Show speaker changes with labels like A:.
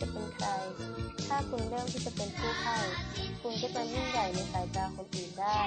A: จะเป็นใคร ถ้าคุณเลือกที่จะเป็นผู้ให้ คุณก็จะยิ่งใหญ่ในสายตาคนอื่นได้